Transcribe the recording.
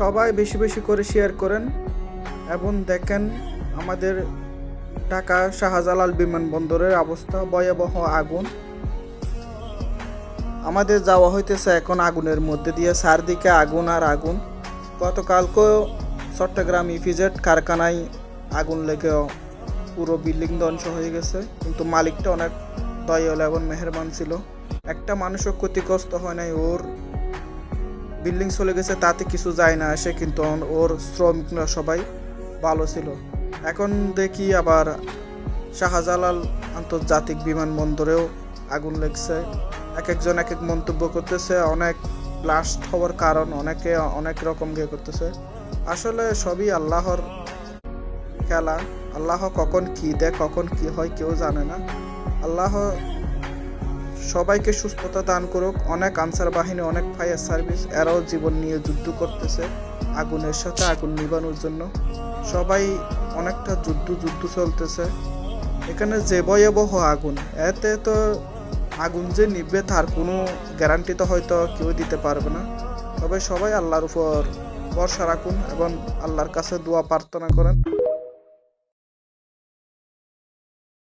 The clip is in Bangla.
সবাই বেশি বেশি করে শেয়ার করেন এবং দেখেন আমাদের ঢাকা শাহজালাল বিমানবন্দরের অবস্থা ভয়াবহ আগুন। আমাদের যাওয়া হইতেছে এখন আগুনের মধ্যে দিয়ে, চারদিকে আগুন আর আগুন। গতকালকেও চট্টগ্রাম ইফিজেট কারখানায় আগুন লেগে পুরো বিল্ডিং ধ্বংস হয়ে গেছে। কিন্তু মালিকটা অনেক দয়াল এবং মেহরবান ছিল। একটা মানুষও ক্ষতিগ্রস্ত হয় নাই, ওর বিল্ডিং চলে গেছে, তাতে কিছু যায় না। আসে কিন্তু ওর শ্রমিকরা সবাই ভালো ছিল। এখন দেখি আবার শাহজালাল আন্তর্জাতিক বিমানবন্দরেও আগুন লেগছে। এক একজন এক এক মন্তব্য করতেছে, অনেক ব্লাস্ট হওয়ার কারণ, অনেকে অনেক রকম গিয়ে করতেছে। আসলে সবই আল্লাহর খেলা। আল্লাহ কখন কি দেয়, কখন কি হয় কেউ জানে না। আল্লাহ সবাইকে সুস্থতা দান করুক। অনেক আনসার বাহিনী, অনেক ফায়ার সার্ভিস, এরাও জীবন নিয়ে যুদ্ধ করতেছে। আগুনের সাথে আগুন নিবানোর জন্য। সবাই অনেকটা যুদ্ধ যুদ্ধ চলতেছে। এখানে যে ভয়াবহ আগুন, এতে তো আগুন যে নিবে তার কোনো গ্যারান্টি তো হয়তো কেউ দিতে পারবে না। তবে সবাই আল্লাহর উপর ভরসা রাখুন এবং আল্লাহর কাছে দোয়া প্রার্থনা করেন।